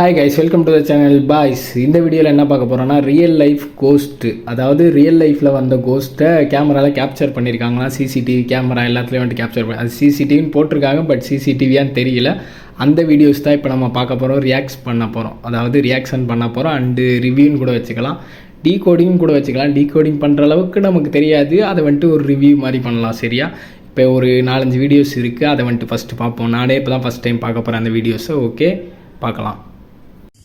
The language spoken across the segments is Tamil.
Hi guys welcome to the channel boys இந்த வீடியோவில் என்ன பார்க்க போகிறோன்னா ரியல் லைஃப் கோஸ்ட்டு அதாவது ரியல் லைஃப்பில் வந்த கோஸ்ட்டை கேமராவில் கேப்சர் பண்ணியிருக்காங்களா சிசிடிவி கேமரா எல்லாத்துலேயும் வந்துட்டு கேப்சர் பண்ணி அது சிசிடிவின்னு போட்டிருக்காங்க பட் சிசிடிவியான்னு தெரியல. அந்த வீடியோஸ் தான் இப்போ நம்ம பார்க்க போகிறோம் ரியாக்ஸ் பண்ண போகிறோம் அதாவது ரியாக்ஷன் பண்ண போகிறோம் அண்டு ரிவ்யூன்னு கூட வச்சுக்கலாம். டீகோடிங் கூட வச்சுக்கலாம். டீகோடிங் பண்ணுற அளவுக்கு நமக்கு தெரியாது. அதை வந்துட்டு ஒரு ரிவ்யூ மாதிரி பண்ணலாம் சரியா? இப்போ ஒரு நாலஞ்சு வீடியோஸ் இருக்குது அதை வந்துட்டு ஃபஸ்ட்டு பார்ப்போம். நானே இப்போ தான் ஃபஸ்ட் டைம் பார்க்க போகிறேன் அந்த வீடியோஸை ஓகே பார்க்கலாம்.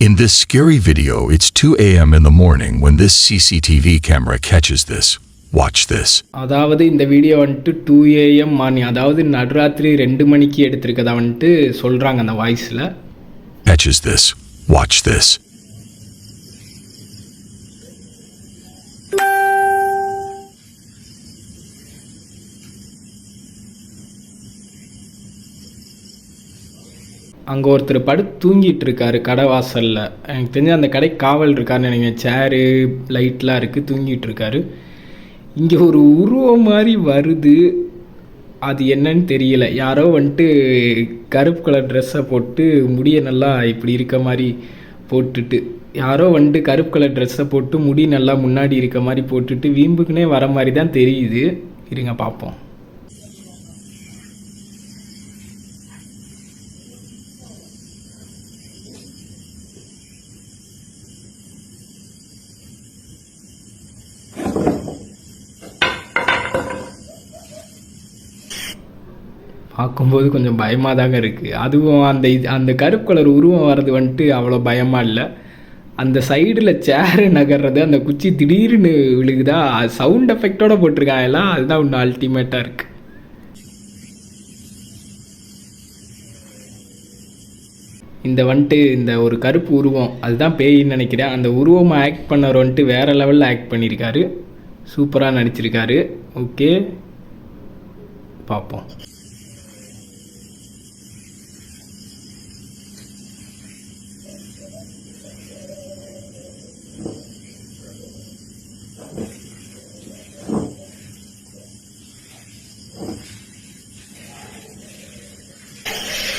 In this scary video, it's 2 a.m. in the morning when this CCTV camera catches this. Watch this. அதாவது இந்த வீடியோ வந்துட்டு டூ ஏஎம் மார்னிங் அதாவது நடுராத்திரி ரெண்டு மணிக்கு எடுத்திருக்கதா வந்துட்டு சொல்கிறாங்க அந்த வாய்ஸில் Catches this. Watch this. அங்கே ஒருத்தர் படுத்து தூங்கிட்டு இருக்காரு கடை வாசலில் எனக்கு தெரிஞ்சு அந்த கடை காவல் இருக்காருன்னு நினைக்கிறேன். சேரு லைட்லாம் இருக்குது தூங்கிட்டு இருக்காரு இங்கே ஒரு உருவம் மாதிரி வருது. அது என்னன்னு தெரியல. யாரோ வந்துட்டு கருப்பு கலர் ட்ரெஸ்ஸை போட்டு முடிய நல்லா இப்படி இருக்க மாதிரி போட்டுட்டு யாரோ வந்துட்டு கருப்பு கலர் ட்ரெஸ்ஸை போட்டு முடி நல்லா முன்னாடி இருக்க மாதிரி போட்டுட்டு வீம்புக்குனே வர மாதிரி தான் தெரியுது. இருங்க பார்ப்போம். பார்க்கும்போது கொஞ்சம் பயமாக தாங்க இருக்குது அதுவும் அந்த இது அந்த கருப்பு கலர் உருவம் வர்றது வந்துட்டு அவ்வளோ பயமாக இல்லை. அந்த சைடில் சேரு நகர்றது அந்த குச்சி திடீர்னு விழுகுதா சவுண்ட் எஃபெக்டோட போட்டிருக்காங்க எல்லாம் அதுதான் ஒன்று அல்டிமேட்டாக இருக்குது இந்த வந்துட்டு இந்த ஒரு கருப்பு உருவம் அதுதான் பேயின்னு நினைக்கிறேன். அந்த உருவமாக ஆக்ட் பண்ணவர் வந்துட்டு வேறு லெவலில் ஆக்ட் பண்ணியிருக்காரு. சூப்பராக நடிச்சிருக்காரு. ஓகே பார்ப்போம்.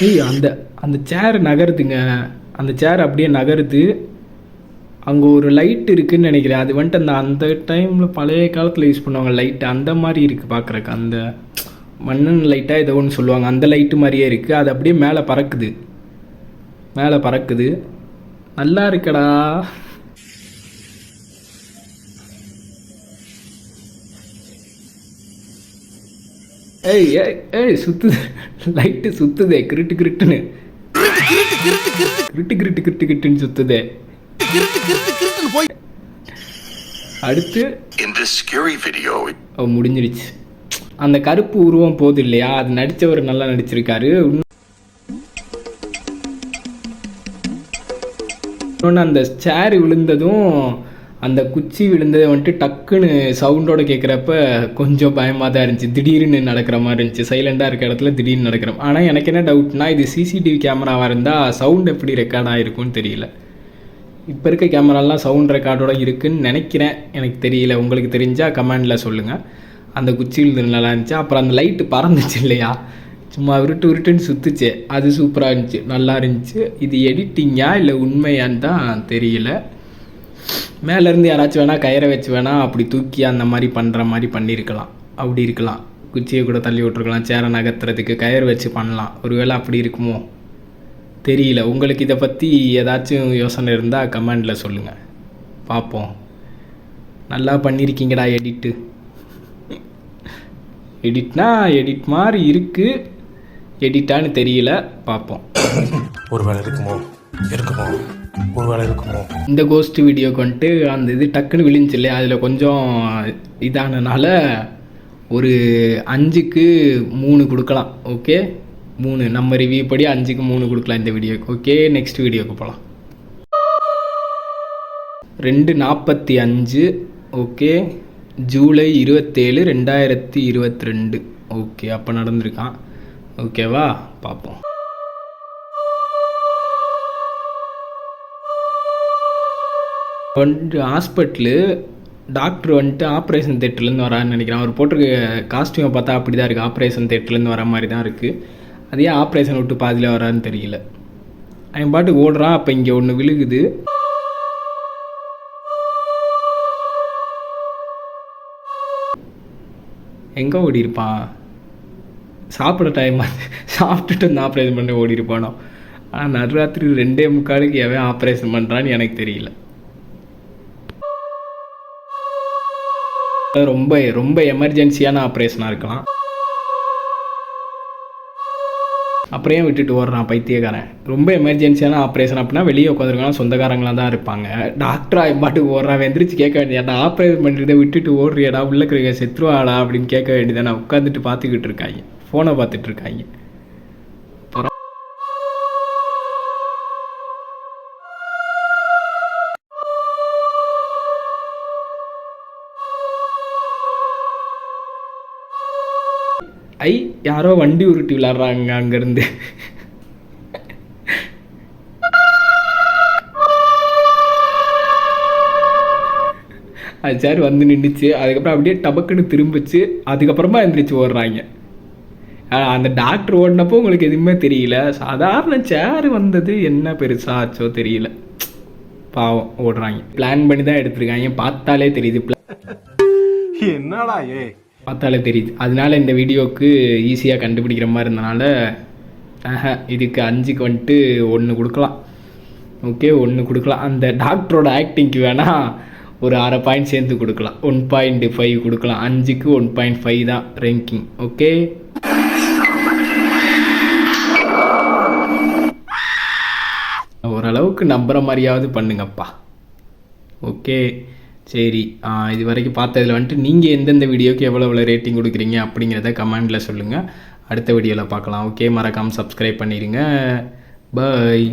ஏய் அந்த அந்த சேர் நகருதுங்க. அந்த சேர் அப்படியே நகருது. அங்கே ஒரு லைட் இருக்குன்னு நினைக்கிறேன். அது வந்துட்டு அந்த அந்த டைமில் பழைய காலத்தில் யூஸ் பண்ணுவாங்க லைட் அந்த மாதிரி இருக்குது பார்க்குறக்கு அந்த மண்ணன் லைட்டாக ஏதோ ஒன்று சொல்லுவாங்க. அந்த லைட்டு மாதிரியே இருக்குது அது அப்படியே மேலே பறக்குது. மேலே பறக்குது. நல்லா இருக்கடா. ஏய் ஏய் ஏய் சுத்துது லைட்டு சுத்துதே கிருட்டு கிருட்டுன்னு. கிருட்டு கிருட்டு கிருட்டு கிருட்டுன்னு சுத்துதே. அடுத்து video, ஓ முடிஞ்சிருச்சு அந்த கருப்பு உருவம் போகுது இல்லையா? அது நடித்தவர் நல்லா நடிச்சிருக்காரு. இன்னொன்று அந்த சேர் விழுந்ததும் அந்த குச்சி விழுந்ததை வந்துட்டு டக்குன்னு சவுண்டோட கேட்குறப்ப கொஞ்சம் பயமாக தான் இருந்துச்சு. திடீர்னு நடக்கிற மாதிரி இருந்துச்சு. சைலண்டாக இருக்க இடத்துல திடீர்னு நடக்கிற ஆனால் எனக்கு என்ன டவுட்னா இது சிசிடிவி கேமராவாக இருந்தால் சவுண்ட் எப்படி ரெக்கார்ட் ஆகிருக்கும்னு தெரியல. இப்போ இருக்க கேமராலாம் சவுண்ட் ரெக்கார்டோட இருக்குன்னு நினைக்கிறேன். எனக்கு தெரியல. உங்களுக்கு தெரிஞ்சால் கமெண்டில் சொல்லுங்கள் அந்த குச்சி விழுந்து நல்லா இருந்துச்சு? அப்புறம் அந்த லைட்டு பறந்துச்சு இல்லையா? சும்மா விருட்டு விருட்டுன்னு சுற்றுச்சு அது சூப்பராக இருந்துச்சு. நல்லா இருந்துச்சு. இது எடிட்டிங்கா இல்லை உண்மையான்னு தான் தெரியல. மேலேருந்து யாராச்சும் வேணால் கயிறை வச்சு வேணால் அப்படி தூக்கி அந்த மாதிரி பண்ணுற மாதிரி பண்ணியிருக்கலாம் அப்படி இருக்கலாம். குச்சியை கூட தள்ளி விட்ருக்கலாம் சேரை நகர்த்துறதுக்கு கயிறு வச்சு பண்ணலாம். ஒருவேளை அப்படி இருக்குமோ? தெரியல. உங்களுக்கு இதை பற்றி ஏதாச்சும் யோசனை இருந்தால் கமெண்டில் சொல்லுங்கள் பார்ப்போம். நல்லா பண்ணியிருக்கீங்கடா எடிட்டு எடிட்னா எடிட் மாதிரி இருக்குது எடிட்டான்னு தெரியல பார்ப்போம். ஒருவேளை இருக்குமோ? இருக்குமோ? ஒருவேளை இருக்குமோ? இந்த கோஸ்ட் வீடியோக்கு வந்துட்டு அந்த இது டக்குன்னு விழுந்துச்சு இல்லையா? அதில் கொஞ்சம் இதானனால ஒரு அஞ்சுக்கு மூணு கொடுக்கலாம் ஓகே மூணு. நம்ம ரிவ்யூ படி அஞ்சுக்கு மூணு கொடுக்கலாம் இந்த வீடியோக்கு ஓகே நெக்ஸ்ட் வீடியோக்கு போகலாம் ரெண்டு நாற்பத்தி அஞ்சு ஓகே ஜூலை இருபத்தேழு ரெண்டாயிரத்தி இருபத்தி ரெண்டு ஓகே அப்போ நடந்திருக்கான். ஓகேவா? பார்ப்போம் வந்துட்டு ஹாஸ்பிட்டலு டாக்டர் வந்துட்டு ஆப்ரேஷன் தேட்டர்லேருந்து வரான்னு நினைக்கிறேன். அவர் போட்டிருக்க காஸ்டியூமை பார்த்தா அப்படி தான் இருக்குது ஆப்ரேஷன் தேட்டர்லேருந்து வர மாதிரி தான் இருக்குது அதே ஆப்ரேஷன் விட்டு பாதியில் வரான்னு தெரியல. அவன் பாட்டுக்கு ஓடுறான் அப்போ இங்கே ஒன்று விழுகுது. எங்கே ஓடி இருப்பான் சாப்பிட டைம் சாப்பிட்டுட்டு வந்து ஆப்ரேஷன் பண்ணி ஓடி இருப்பானோ ஆனால் நடுராத்திரி ரெண்டே முக்காலுக்கு எவன் ஆப்ரேஷன் பண்ணுறான்னு எனக்கு தெரியல. ரொம்ப ரொம்ப எமர்ஜென்சியான ஆப்ரேஷனாக இருக்கலாம். அப்புறம் ஏன் விட்டுட்டு ஓடுறான் பைத்தியக்காரன். ரொம்ப எமர்ஜென்சியான ஆப்ரேஷன் அப்படின்னா வெளியே உட்காந்துருக்காங்க சொந்தக்காரங்களாக தான் இருப்பாங்க. டாக்டரா பாட்டுக்கு ஓடுறான். எந்திரிச்சு கேட்க வேண்டியதான் ஆப்ரேஷன் பண்ணுறதை விட்டுட்டு ஓடுறியடா? உள்ள இருக்கிற செத்துருவாடா அப்படின்னு கேட்க வேண்டியதானே உட்காந்துட்டு பார்த்துக்கிட்டு இருக்காங்க. ஃபோனை பார்த்துட்டு இருக்காங்க. ஐ யாரோ வண்டி உருட்டி விளாட்றாங்க அங்கேருந்து அது சேர் வந்து நின்றுச்சு அதுக்கப்புறம் அப்படியே டபக்குன்னு திரும்பிச்சு அதுக்கப்புறமா எழுந்திரிச்சு ஓடுறாங்க அந்த டாக்டர் ஓடினப்போ உங்களுக்கு எதுவுமே தெரியல சாதாரண சேர் வந்தது என்ன பெருசா ஆச்சோ தெரியல பாவம் ஓடுறாங்க பிளான் பண்ணி தான் எடுத்திருக்காங்க பார்த்தாலே தெரியுது என்னடா ஏ பார்த்தாலே தெரியுது. அதனால இந்த வீடியோவுக்கு ஈஸியாக கண்டுபிடிக்கிற மாதிரி இருந்தனால இதுக்கு அஞ்சுக்கு வந்துட்டு ஒன்று கொடுக்கலாம். ஓகே ஒன்று கொடுக்கலாம். அந்த டாக்டரோட ஆக்டிங்க்கு வேணால் ஒரு அரை பாயிண்ட் சேர்ந்து கொடுக்கலாம். ஒன் பாயிண்ட் ஃபைவ் கொடுக்கலாம். அஞ்சுக்கு ஒன் பாயிண்ட் ஃபைவ் தான் ரேங்கிங் ஓகே ஓரளவுக்கு நம்புகிற மாதிரியாவது பண்ணுங்கப்பா. ஓகே சரி இது வரைக்கும் பார்த்ததில் வந்துட்டு நீங்கள் எந்தெந்த வீடியோக்கு எவ்வளோ எவ்வளோ ரேட்டிங் கொடுக்குறீங்க அப்படிங்கிறத கமெண்டில் சொல்லுங்கள் அடுத்த வீடியோவில் பார்க்கலாம். ஓகே மறக்காமல் சப்ஸ்கிரைப் பண்ணிடுங்க பாய்